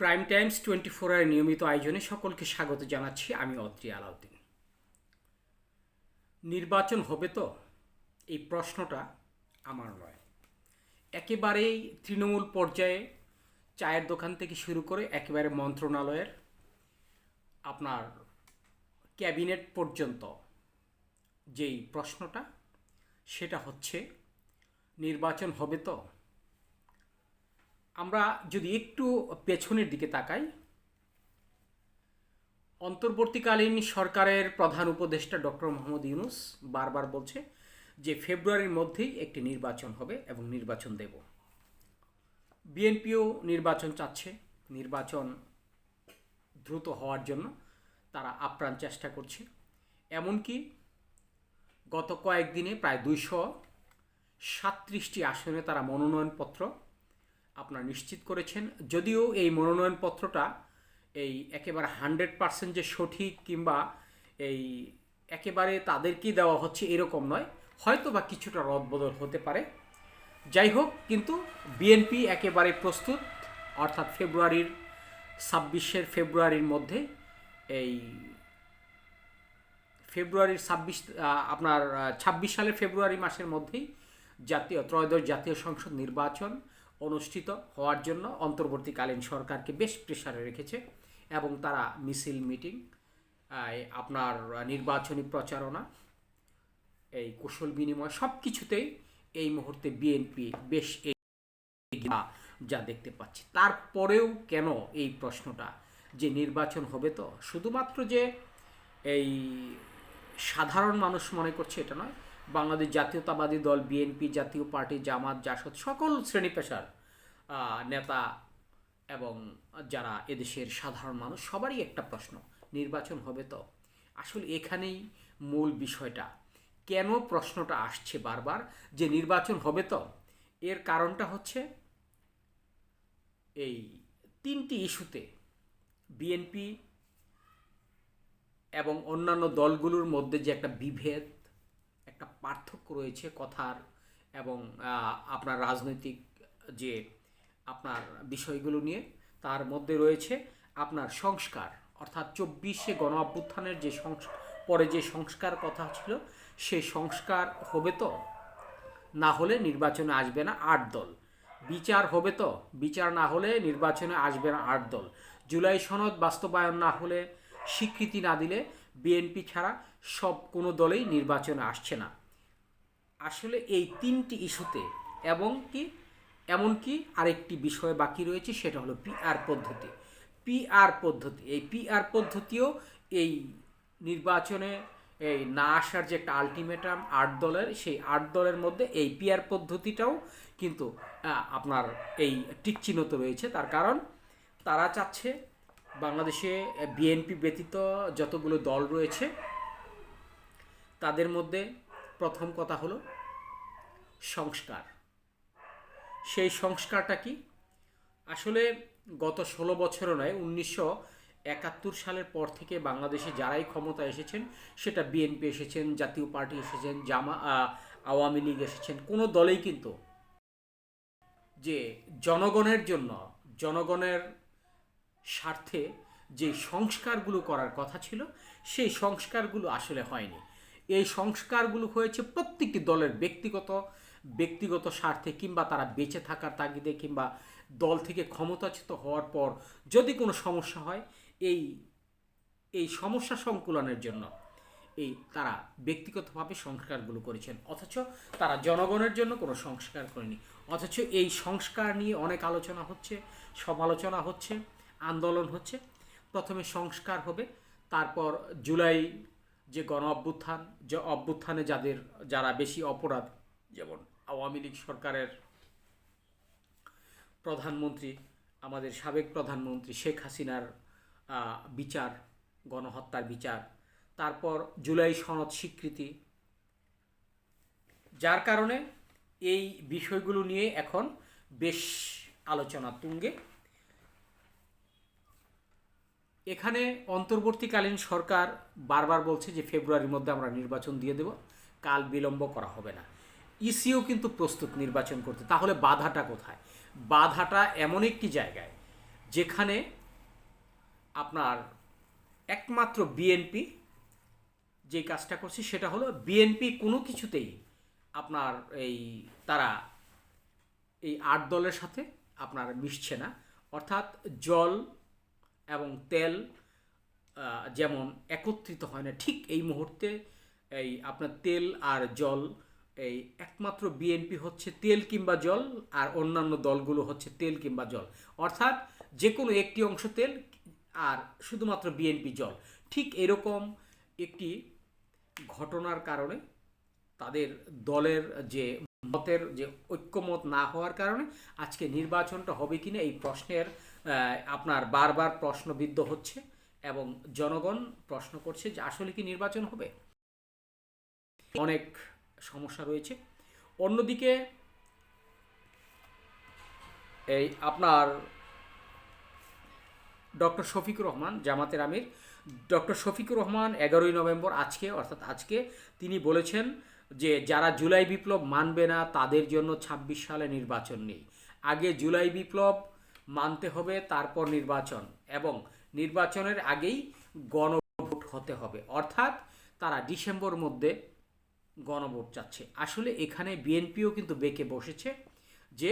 Prime Times twenty ফোরের নিয়মিত আয়োজনে সকলকে স্বাগত জানাচ্ছি আমি অত্রি আলাউদ্দিন। নির্বাচন হবে তো? এই প্রশ্নটা আমার নয়। একেবারেই তৃণমূল পর্যায়ে চায়ের দোকান থেকে শুরু করে একেবারে মন্ত্রণালয়ের আপনার ক্যাবিনেট পর্যন্ত যেই প্রশ্নটা, সেটা হচ্ছে, নির্বাচন হবে তো? আমরা যদি একটু পেছনের দিকে তাকাই, অন্তর্বর্তীকালীন সরকারের প্রধান উপদেষ্টা ডক্টর মোহাম্মদ ইউনুস বারবার বলছে যে ফেব্রুয়ারির মধ্যেই একটি নির্বাচন হবে এবং নির্বাচন দেব। বিএনপিও নির্বাচন চাচ্ছে। নির্বাচন দ্রুত হওয়ার জন্য তারা আপ্রাণ চেষ্টা করছে। এমনকি গত কয়েকদিনে প্রায় দুইশো সাতত্রিশটি আসনে তারা মনোনয়নপত্র আপনার নিশ্চিত করেছেন। যদিও এই মনোনয়নপত্রটা এই একেবারে হান্ড্রেড পার্সেন্ট যে সঠিক কিংবা এই একেবারে তাদেরকেই দেওয়া হচ্ছে এরকম নয় হয়তো বা কিছুটা রদবদল হতে পারে। যাই হোক, কিন্তু বিএনপি একেবারে প্রস্তুত, অর্থাৎ ফেব্রুয়ারির, ছাব্বিশের ফেব্রুয়ারির মধ্যে এই ফেব্রুয়ারির ছাব্বিশ আপনার ছাব্বিশ সালের ফেব্রুয়ারি মাসের মধ্যেই জাতীয়, ত্রয়োদশ জাতীয় সংসদ নির্বাচন অনুষ্ঠিত হওয়ার জন্য অন্তর্বর্তীকালীন সরকারকে বেশ প্রেসারে রেখেছে এবং তারা মিছিল মিটিং আপনার নির্বাচনী প্রচারণা, এই কুশল বিনিময় সব কিছুতেই এই মুহূর্তে বিএনপি বেশ যা দেখতে পাচ্ছি। তারপরেও কেন এই প্রশ্নটা? যে নির্বাচন হবে তো? শুধুমাত্র যে এই সাধারণ মানুষ মনে করছে এটা নয় বাংলাদেশ জাতীয়তাবাদী দল, বিএনপি জাতীয় পার্টি, জামাত, জাসদ, সকল শ্রেণি পেশার নেতা এবং যারা এদেশের সাধারণ মানুষ, সবারই একটা প্রশ্ন, নির্বাচন হবে তো? আসলে এখানেই মূল বিষয়টা। কেন প্রশ্নটা আসছে বারবার যে নির্বাচন হবে তো? এর কারণটা হচ্ছে এই তিনটি ইস্যুতে বিএনপি এবং অন্যান্য দলগুলোর মধ্যে যে একটা বিভেদ পার্থক্য রয়েছে কথার এবং আপনার রাজনৈতিক যে আপনার বিষয়গুলো নিয়ে, তার মধ্যে রয়েছে আপনার সংস্কার। অর্থাৎ চব্বিশে গণ অভ্যুত্থানের যে পরে যে সংস্কার কথা ছিল, সে সংস্কার হবে তো? না হলে নির্বাচনে আসবে না আট দল। বিচার হবে তো? বিচার না হলে নির্বাচনে আসবে না আট দল। জুলাই সনদ বাস্তবায়ন না হলে স্বীকৃতি না দিলে বিএনপি ছাড়া সব কোনো দলেই নির্বাচনে আসছে না। আসলে এই তিনটি ইস্যুতে এবং কি এমনকি আরেকটি বিষয় বাকি রয়েছে, সেটা হলো পিআর পদ্ধতি। পিআর পদ্ধতি, এই পিআর পদ্ধতিও এই নির্বাচনে এই না আসার যে একটা আলটিমেটাম আট দলের, সেই আট দলের মধ্যে এই পিআর পদ্ধতিটাও কিন্তু আপনার এই টিকচিহ্নত রয়েছে। তার কারণ তারা চাচ্ছে বাংলাদেশে বিএনপি ব্যতীত যতগুলো দল রয়েছে, তাদের মধ্যে প্রথম কথা হলো সংস্কার। সেই সংস্কারটা কি? আসলে গত ষোলো বছরও নয়, উনিশশো একাত্তর সালের পর থেকে বাংলাদেশে যারাই ক্ষমতা এসেছেন, সেটা বিএনপি এসেছেন, জাতীয় পার্টি এসেছেন, জামা আওয়ামী লীগ এসেছেন, কোনো দলেই কিন্তু যে জনগণের জন্য, জনগণের স্বার্থে যে সংস্কারগুলো করার কথা ছিল, সেই সংস্কারগুলো আসলে হয়নি। এই সংস্কারগুলো হয়েছে প্রত্যেকটি দলের ব্যক্তিগত ব্যক্তিগত স্বার্থে কিংবা তারা বেঁচে থাকার তাগিদে কিংবা দল থেকে ক্ষমতাচ্যুত হওয়ার পর যদি কোনো সমস্যা হয়, এই এই সমস্যা সংকুলনের জন্য এই তারা ব্যক্তিগতভাবে সংস্কারগুলো করেছেন। অথচ তারা জনগণের জন্য কোনো সংস্কার করেনি। অথচ এই সংস্কার নিয়ে অনেক আলোচনা হচ্ছে সমালোচনা হচ্ছে, আন্দোলন হচ্ছে। প্রথমে সংস্কার হবে, তারপর জুলাই যে গণ অভ্যুত্থান যে অভ্যুত্থানে যাদের, যারা বেশি অপরাধ, যেমন আওয়ামী লীগ সরকারের প্রধানমন্ত্রী, আমাদের সাবেক প্রধানমন্ত্রী শেখ হাসিনার বিচার, গণহত্যার বিচার, তারপর জুলাই সনদ স্বীকৃতি, যার কারণে এই বিষয়গুলো নিয়ে এখন বেশ আলোচনা তুঙ্গে। এখানে অন্তর্বর্তীকালীন সরকার বারবার বলছে যে ফেব্রুয়ারির মধ্যে আমরা নির্বাচন দিয়ে দেব, কাল বিলম্ব করা হবে না। ইসিও কিন্তু প্রস্তুত নির্বাচন করতে। তাহলে বাধাটা কোথায়? বাধাটা এমন একটি জায়গায় যেখানে আপনার একমাত্র বিএনপি যে কাজটা করছে সেটা হলো বিএনপি কোনো কিছুতেই আপনার এই তারা এই আট দলের সাথে আপনার মিশছে না। অর্থাৎ জল এবং তেল যেমন একত্রিত হয় না, ঠিক এই মুহূর্তে এই আপনার তেল আর জল, এই একমাত্র বিএনপি হচ্ছে তেল কিংবা জল, আর অন্যান্য দলগুলো হচ্ছে তেল কিংবা জল। অর্থাৎ যে কোনো একটি অংশ তেল, আর শুধুমাত্র বিএনপি জল। ঠিক এরকম একটি ঘটনার কারণে তাদের দলের যে মতের যে ঐক্যমত না হওয়ার কারণে আজকে নির্বাচনটা হবে কিনা এই প্রশ্নের আপনার বারবার প্রশ্নবিদ্ধ হচ্ছে এবং জনগণ প্রশ্ন করছে যে আসলে কি নির্বাচন হবে। অনেক সমস্যা রয়েছে। অন্যদিকে এই আপনার ডক্টর শফিকুর রহমান, জামাতের আমির, ডক্টর শফিকুর রহমান এগারোই নভেম্বর আজকে, অর্থাৎ আজকে তিনি বলেছেন যে যারা জুলাই বিপ্লব মানবে না তাদের জন্য ২৬ সালে নির্বাচন নেই। আগে জুলাই বিপ্লব মানতে হবে তারপর নির্বাচন এবং নির্বাচনের আগেই গণভোট হতে হবে। অর্থাৎ তারা ডিসেম্বর মধ্যে গণভোট চাচ্ছে। আসলে এখানে বিএনপিও কিন্তু বেঁকে বসেছে যে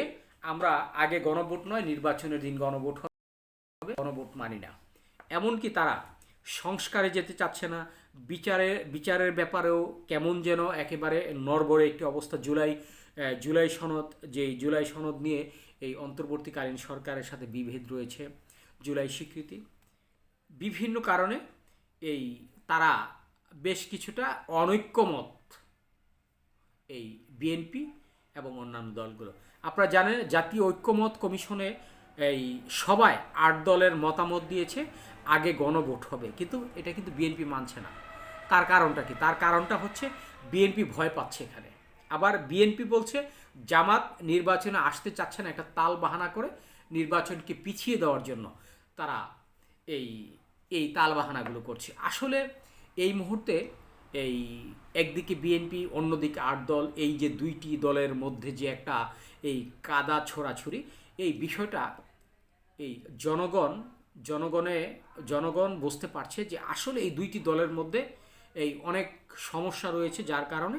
আমরা আগে গণভোট নয়, নির্বাচনের দিন গণভোট হবে। গণভোট মানি না। এমনকি তারা সংস্কারে যেতে চাচ্ছে না। বিচারে, বিচারের ব্যাপারেও কেমন যেন একেবারে নরবরে একটি অবস্থা। জুলাই জুলাই সনদ যে জুলাই সনদ নিয়ে এই অন্তর্বর্তীকালীন সরকারের সাথে বিভেদ রয়েছে জুলাই স্বীকৃতি। বিভিন্ন কারণে এই তারা বেশ কিছুটা অনৈক্যমত এই বিএনপি এবং অন্যান্য দলগুলো। আপনারা জানেন জাতীয় ঐক্যমত কমিশনে এই সবাই আট দলের মতামত দিয়েছে, আগে গণভোট হবে। কিন্তু এটা কিন্তু বিএনপি মানছে না। তার কারণটা কি? তার কারণটা হচ্ছে বিএনপি ভয় পাচ্ছে এখানে। আবার বিএনপি বলছে জামাত নির্বাচনে আসতে চাচ্ছে না, একটা তাল বাহানা করে নির্বাচনকে পিছিয়ে দেওয়ার জন্য তারা এই এই তালবাহানাগুলো করছে। আসলে এই মুহূর্তে এই একদিকে বিএনপি, অন্যদিকে আট দল, এই যে দুইটি দলের মধ্যে যে একটা এই কাদা ছোড়াছুরি এই বিষয়টা এই জনগণ, জনগণে, জনগণ বুঝতে পারছে যে আসলে এই দুইটি দলের মধ্যে এই অনেক সমস্যা রয়েছে, যার কারণে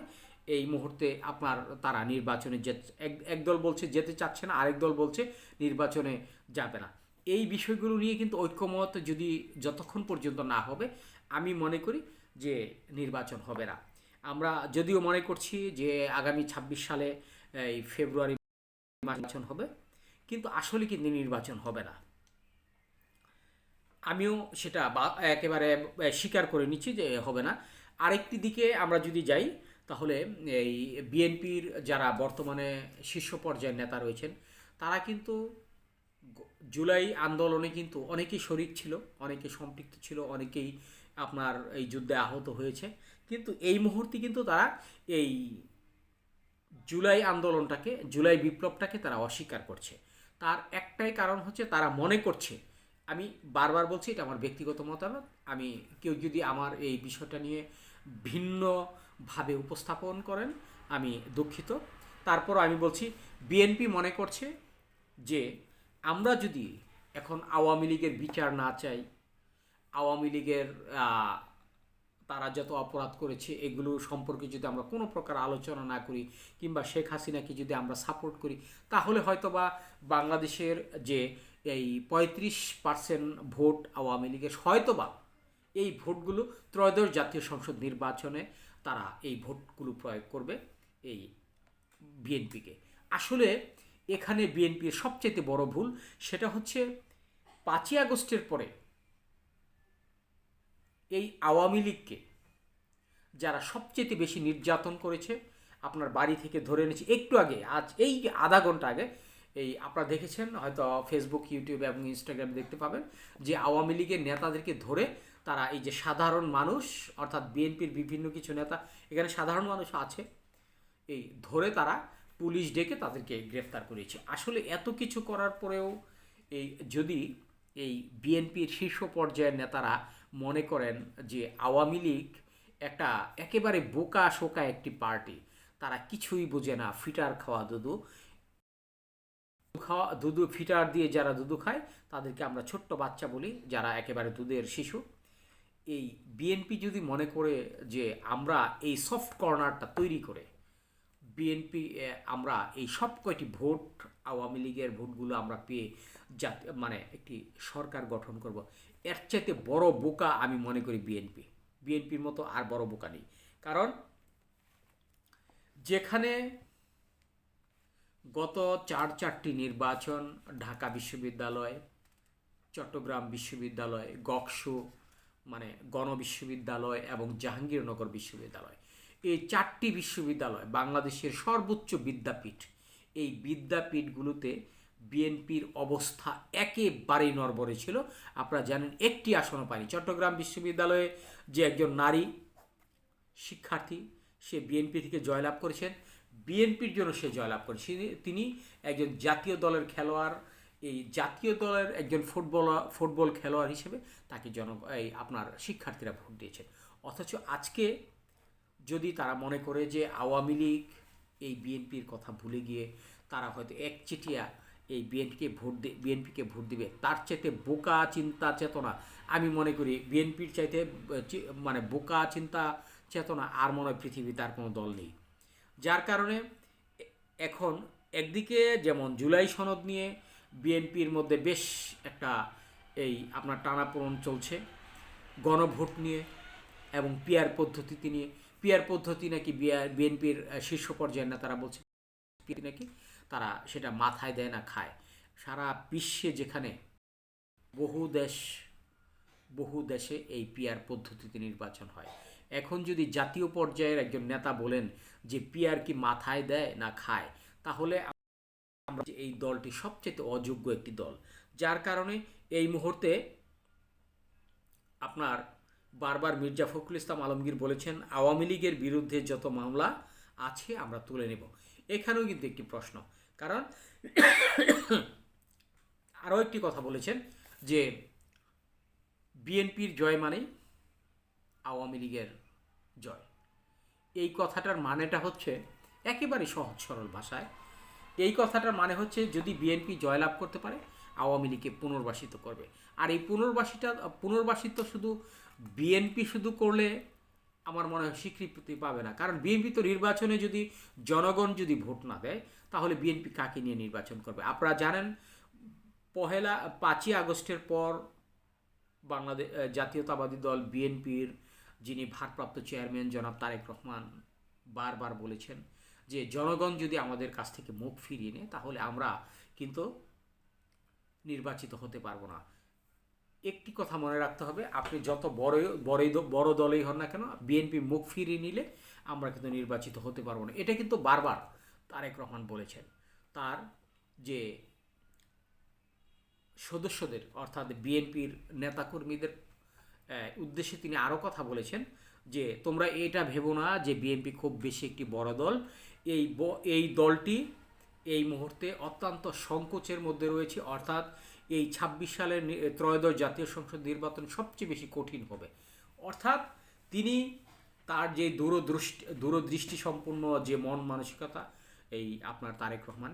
এই মুহূর্তে আপনার তারা নির্বাচনে যে এক এক বলছে যেতে চাচ্ছে না, আরেক দল বলছে নির্বাচনে যাবে না। এই বিষয়গুলো নিয়ে কিন্তু ঐক্যমত যদি যতক্ষণ পর্যন্ত না হবে, আমি মনে করি যে নির্বাচন হবে না। আমরা যদিও মনে করছি যে আগামী ছাব্বিশ সালে এই ফেব্রুয়ারি নির্বাচন হবে, কিন্তু আসলে কিন্তু নির্বাচন হবে না। আমিও সেটা একেবারে স্বীকার করে নিচ্ছি যে হবে না। আরেকটি দিকে আমরা যদি যাই তাহলে এই বিএনপির যারা বর্তমানে শীর্ষ পর্যায়ের নেতা রয়েছেন, তারা কিন্তু জুলাই আন্দোলনে কিন্তু অনেকেই শরিক ছিল অনেকে সম্পৃক্ত ছিল, অনেকেই আপনার এই যুদ্ধে আহত হয়েছে। কিন্তু এই মুহূর্তে কিন্তু তারা এই জুলাই আন্দোলনটাকে, জুলাই বিপ্লবটাকে তারা অস্বীকার করছে। তার একটাই কারণ হচ্ছে তারা মনে করছে, আমি বারবার বলছি এটা আমার ব্যক্তিগত মতামত, আমি কেউ যদি আমার এই বিষয়টা নিয়ে ভিন্নভাবে উপস্থাপন করেন, আমি দুঃখিত। তারপর আমি বলছি, বিএনপি মনে করছে যে আমরা যদি এখন আওয়ামী লীগের বিচার না চাই, আওয়ামী লীগের তারা যত অপরাধ করেছে, এগুলো সম্পর্কে যদি আমরা কোনো প্রকার আলোচনা না করি, কিংবা শেখ হাসিনাকে যদি আমরা সাপোর্ট করি, তাহলে হয়তোবা বাংলাদেশের যে এই পঁয়ত্রিশ পার্সেন্ট ভোট আওয়ামী লীগের, হয়তোবা এই ভোটগুলো ত্রয়োদশ জাতীয় সংসদ নির্বাচনে তারা এই ভোটগুলো প্রয়োগ করবে এই বিএনপিকে। আসলে এখানে বিএনপির সবচেয়ে বড় ভুল সেটা হচ্ছে পাঁচই আগস্টের পরে এই আওয়ামী লীগকে যারা সবচেয়ে বেশি নির্যাতন করেছে, আপনার বাড়ি থেকে ধরে এনেছে, একটু আগে, আজ এই আধা ঘণ্টা আগে, এই আপনারা দেখেছেন হয়তো ফেসবুক ইউটিউব এবং ইনস্টাগ্রামে দেখতে পাবেন যে আওয়ামী লীগের নেতাদেরকে ধরে তারা এই যে সাধারণ মানুষ, অর্থাৎ বিএনপির বিভিন্ন কিছু নেতা, এখানে সাধারণ মানুষ আছে। এই ধরে তারা পুলিশ ডেকে তাদেরকে গ্রেফতার করেছে। আসলে এত কিছু করার পরেও এই যদি এই বিএনপির শীর্ষ পর্যায়ের নেতারা মনে করেন যে আওয়ামী লীগ একটা একেবারে বোকা শোকা একটি পার্টি, তারা কিছুই বোঝে না, ফিটার খাওয়া দুদু। খাওয়া দুধু ফিটার দিয়ে যারা দুধু খায়, তাদেরকে আমরা ছোট্ট বাচ্চা বলি, যারা একেবারে দুধের শিশু। এই বিএনপি যদি মনে করে যে আমরা এই সফট কর্নারটা তৈরি করে বিএনপি আমরা এই সব কয়টি ভোট, আওয়ামী লীগের ভোটগুলো আমরা পেয়ে জাতি মানে একটি সরকার গঠন করব, এর চাইতে বড় বোকা আমি মনে করি বিএনপি বিএনপির মতো আর বড় বোকা নেই। কারণ যেখানে গত চার চারটি নির্বাচন, ঢাকা বিশ্ববিদ্যালয়, চট্টগ্রাম বিশ্ববিদ্যালয়, গকসু মানে গণ বিশ্ববিদ্যালয় এবং জাহাঙ্গীরনগর বিশ্ববিদ্যালয়। এই চারটি বিশ্ববিদ্যালয় বাংলাদেশের সর্বোচ্চ বিদ্যাপীঠ। এই বিদ্যাপীঠগুলোতে বিএনপির অবস্থা একেবারেই নড়বড়ে ছিল। আপনারা জানেন, একটি আসনও পায়নি। চট্টগ্রাম বিশ্ববিদ্যালয়ে যে একজন নারী শিক্ষার্থী, সে বিএনপি থেকে জয়লাভ করেছেন। বিএনপির জন্য সে জয়লাভ করেছে। তিনি একজন জাতীয় দলের খেলোয়াড় এই জাতীয় দলের একজন ফুটবলার ফুটবল খেলোয়াড় হিসেবে তাকে জন এই আপনার শিক্ষার্থীরা ভোট দিয়েছে। অথচ আজকে যদি তারা মনে করে যে আওয়ামী লীগ এই বিএনপির কথা ভুলে গিয়ে তারা হয়তো একচেটিয়া এই বিএনপিকে ভোট বিএনপিকে ভোট দিবে, তার চাইতে বোকা চিন্তা চেতনা, আমি মনে করি বিএনপির চাইতে মানে বোকা চিন্তা চেতনা আর মনে হয় পৃথিবীতে আর কোনো দল নেই। যার কারণে এখন একদিকে যেমন জুলাই সনদ নিয়ে বিএনপির মধ্যে বেশ একটা এই আপনার টানাপোড়ন চলছে। গণভোট নিয়ে এবং পিয়ার পদ্ধতি নিয়ে। পিয়ার পদ্ধতি নাকি বিএনপির শীর্ষ পর্যায়ের নেতারা বলছে নাকি তারা সেটা মাথায় দেয় না, খায়। সারা বিশ্বে যেখানে বহু দেশ, বহু দেশে এই পিয়ার পদ্ধতিতে নির্বাচন হয়। এখন যদি জাতীয় পর্যায়ের একজন নেতা বলেন যে পিয়ার কি মাথায় দেয় না খায়, তাহলে আমরা এই দলটি সবচেয়ে অযোগ্য একটি দল, যার কারণে এই মুহূর্তে আপনার বারবার মির্জা ফখরুল ইসলাম আলমগীর বলেছেন, আওয়ামী লীগের বিরুদ্ধে যত মামলা আছে আমরা তুলে নেব। এখানেও কিন্তু একটি প্রশ্ন, কারণ আরও একটি কথা বলেছেন যে বিএনপির জয় মানেই আওয়ামী লীগের জয়। এই কথাটার মানেটা হচ্ছে একেবারে সহজ সরল ভাষায় এই কথাটার মানে হচ্ছে যদি বিএনপি জয়লাভ করতে পারে, আওয়ামী লীগকে পুনর্বাসিত করবে। আর এই পুনর্বাসিতা, পুনর্বাসিত শুধু বিএনপি শুধু করলে আমার মনে হয় স্বীকৃতি পাবে না। কারণ বিএনপি তো নির্বাচনে যদি জনগণ যদি ভোট না দেয়, তাহলে বিএনপি কাকে নিয়ে নির্বাচন করবে? আপনারা জানেন, পহেলা, পাঁচই আগস্টের পর বাংলাদেশ জাতীয়তাবাদী দল বিএনপির যিনি ভারপ্রাপ্ত চেয়ারম্যান জনাব তারেক রহমান বারবার বলেছেন যে জনগণ যদি আমাদের কাছ থেকে মুখ ফিরিয়ে নেয়, তাহলে আমরা কিন্তু নির্বাচিত হতে পারব না। একটি কথা মনে রাখতে হবে, আপনি যত বড় বড়ই বড় দলেই হন না কেন, বিএনপি মুখ ফিরিয়ে নিলে আমরা কিন্তু নির্বাচিত হতে পারব না। এটা কিন্তু বারবার তারেক রহমান বলেছেন। তার যে সদস্যদের, অর্থাৎ বিএনপির নেতাকর্মীদের উদ্দেশ্যে তিনি আরও কথা বলেছেন যে, তোমরা এটা ভেবো না যে বিএনপি খুব বেশি একটি বড় দল। এই এই দলটি এই মুহূর্তে অত্যন্ত সংকোচের মধ্যে রয়েছে। অর্থাৎ এই ছাব্বিশ সালের ত্রয়োদশ জাতীয় সংসদ নির্বাচন সবচেয়ে বেশি কঠিন হবে। অর্থাৎ তিনি তার যে দূরদৃষ্টি দূরদৃষ্টি সম্পন্ন যে মন মানসিকতা, এই আপনার তারেক রহমান,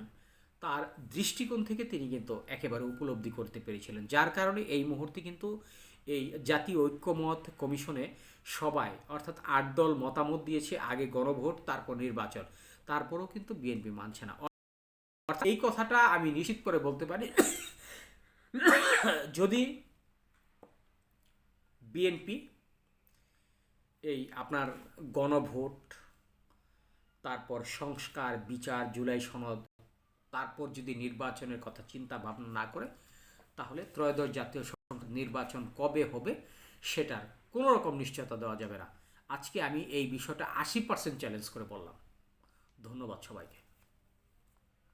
তার দৃষ্টিকোণ থেকে তিনি কিন্তু একেবারে উপলব্ধি করতে পেরেছিলেন। যার কারণে এই মুহূর্তে কিন্তু এই জাতীয় ঐক্যমত কমিশনে সবাই, অর্থাৎ আট দল মতামত দিয়েছে, আগে গণভোট, তারপর নির্বাচন। তারপরেও কিন্তু বিএনপি মানছে না। অর্থাৎ এই কথাটা আমি নিশ্চিত করে বলতে পারি, যদি বিএনপি এই আপনার গণভোট, তারপর সংস্কার, বিচার, জুলাই সনদ, তারপর যদি নির্বাচনের কথা চিন্তা ভাবনা না করে, তাহলে ত্রয়োদশ জাতীয় সংসদ নির্বাচন কবে হবে সেটার কোনো রকম নিশ্চয়তা দেওয়া যাবে না। আজকে আমি এই বিষয়টা আশি পার্সেন্ট চ্যালেঞ্জ করে বললাম। ধন্যবাদ সবাইকে।